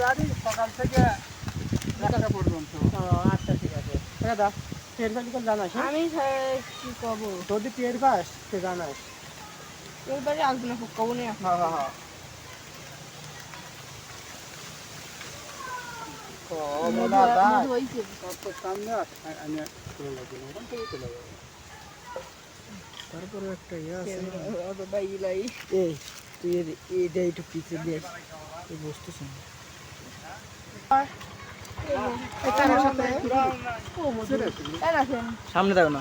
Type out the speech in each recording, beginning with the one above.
গাড়ি সকাল থেকে একটা পর্যন্ত আচ্ছা ঠিক আছে দাদা টের পালি করে জানাস হ্যাঁ? আমি কি কব যদি টের পাস সে জানাস এবারে আসবে না কব না হ্যাঁ হ্যাঁ হ্যাঁ তারপর একটা ইয়ে আছে। তুই এইটা একটু পিছিয়ে দিয়ে এই বস্তু শুন। এখানের সাথে তাই না সামনে থাকো না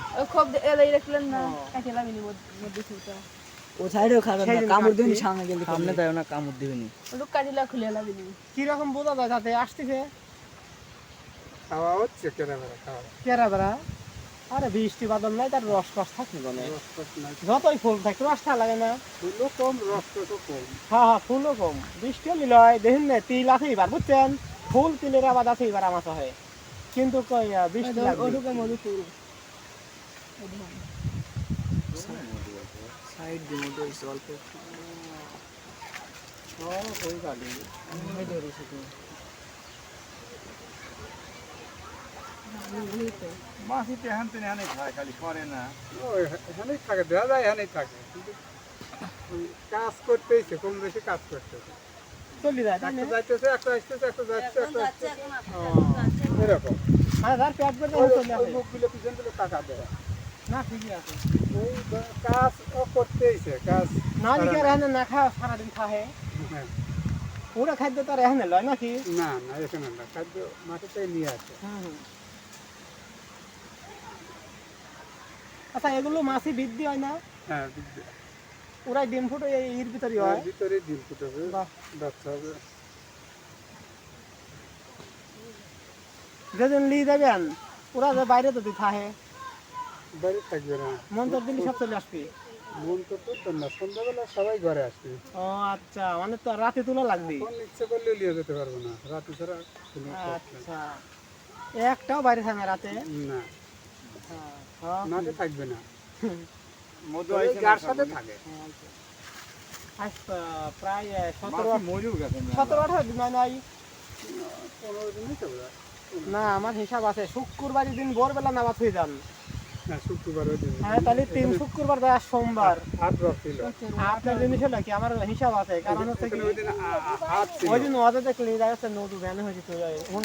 ও সাইডেও খাবেন না কামড় দিবনি সামনে গেলে সামনে থাকো না কামড় কাটিলা খুলে বোঝা যায় যাতে আসতেছে? খাওয়া হচ্ছে কেনা বেড়া খাওয়া। কেরা বেড়া আরে বৃষ্টি বাদল নাই তার রস রস থাকবে টস নাই। যতই ফুল থাকে রস ঠা লাগে না। ফুলও কম রস কম। হ্যাঁ হ্যাঁ ফুলও কম। বৃষ্টিও নিলয় দেখুন না তিল আছে এবার বুঝছেন? ফুল তিলের আবাদ আছে এবার আমার হয় কিন্তু কই বৃষ্টি ওটুকে ফুল সাইড দিয়ে মতো অল্প। ও। এই ধরেছে মাছি তো খায় খালি করে না। থাকে দেওয়া যায় থাকে। কিন্তু কাজ করতেইছে কম বেশি কাজ করতেছে। চলে যায় একটা যাইতেছে একটা আসতেছে একটা যাচ্ছে এরকম। মানে তার পেট পেটে চলে আসে। মুখগুলো পিছন দিলে টাকা দেয়। না ঠিকই আছে। ওই কাজ ও করতেইছে কাজ না না খাওয়া সারাদিন খাহে হ্যাঁ। পুরো খাদ্য তার এখানে লয় নাকি? না না এখানে না খাদ্য মাটিতে নিয়ে আসে। আচ্ছা এগুলো মাছি বৃদ্ধি হয় না? হ্যাঁ। ওরাই ডিম ফুটো এর ভিতরে এর হয়? ভিতরে ডিম ফুটাবে বাহ। বাচ্চা হবে। যেদিন নিয়ে যাবেন ওরা যে বাইরে তো থাহে বাড়ি থাকবে না। মন্তর দিন সব চলে আসবি? মন তো তো না সন্ধ্যাবেলা সবাই ঘরে আসবে। ও আচ্ছা মানে তো রাতে তুলা লাগবে? ইচ্ছে করলে নিয়ে যেতে পারব না রাতে ছাড়া। আচ্ছা। একটাও বাইরে থাকে রাতে? না। হ্যাঁ, মাঠে থাকবে না। মধু গার সাথে থাকে। আজ প্রায় সতেরো মজুর গেছে সতেরো আঠারো দিন হয় নাই পনেরো দিনই না আমার হিসাব আছে শুক্রবার দিন ভোরবেলা নামাজ হয়ে যান। হ্যাঁ শুক্রবার ওই দিন। হ্যাঁ তাহলে তিন শুক্রবার দেয় সোমবার। আপনার জিনিস হলো কি? আমার হিসাব আছে কারণ হচ্ছে কি ওই দিন ওদের দেখলে ইরা হচ্ছে নদু ভ্যানে হয়েছে তুই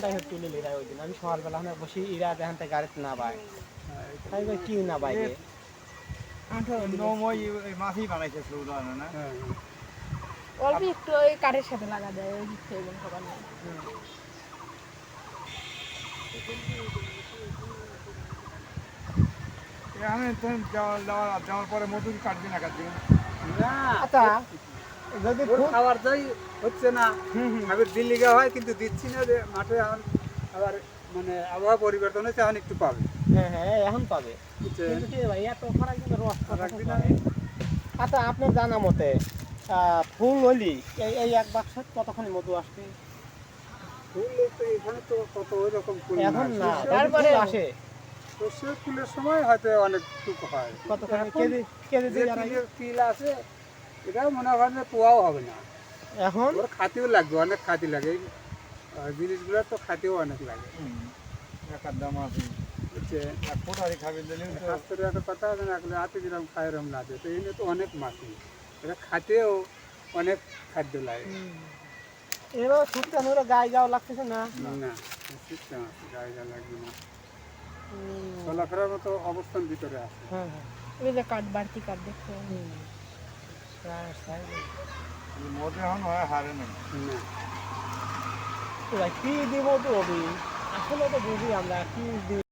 হচ্ছে তুলে লিরা ওই দিন। আমি সকালবেলা বসি ইরা দেখান থেকে গাড়িতে না পায় তাই কি না বাইরে মাছই বানাইছে না? হ্যাঁ অল্প একটু ওই কাঠের সাথে লাগা যায় ওই খাবার না এখানে যাওয়ার যাওয়ার যাওয়ার পরে মজুরি কাটবি না কাটবি। আচ্ছা যদি খাবার হচ্ছে না। হুম, হুম। আমি দিল্লি গা হয় কিন্তু দিচ্ছি না যে মাঠে এখন আবার মানে আবহাওয়া পরিবর্তন হচ্ছে এখন একটু পাবে। হ্যাঁ হ্যাঁ এখন পাবে। আচ্ছা আপনার জানা মতে আহ, ফুল হলি এই এই এক বাক্স কতখানি মধু আসবে? ফুল তো এখানে তো কত ওই রকম ফুল এখন না তারপরে আসে। সর্ষে ফুলের সময় হয়তো অনেক টুকু হয়? তিলের তিল আছে এটাও মনে করেন যে পোয়াও হবে না। এখন? ওর খাতিও লাগবে অনেক খাতি লাগে। এই জিনিসগুলো তো খাতিও অনেক লাগে। একার দাম আছে। কথা আছে না আসলে যেরকম খায় এরকম না তো এখানে তো অনেক মাছি এটা খাতেও অনেক খাদ্য লাগে। এবার আমরা গায়ে যাওয়া লাগতেছে না? না আছে জায়গা লাগবে না। চলাফেরার মতো অবস্থান ভিতরে আছে। হ্যাঁ হ্যাঁ। ওই যে কাঠ বাড়তি কাঠ দেখতে প্রায় এখন হয় হারে না। কি দিব তো আসলে তো বুঝি আমরা কি দিব?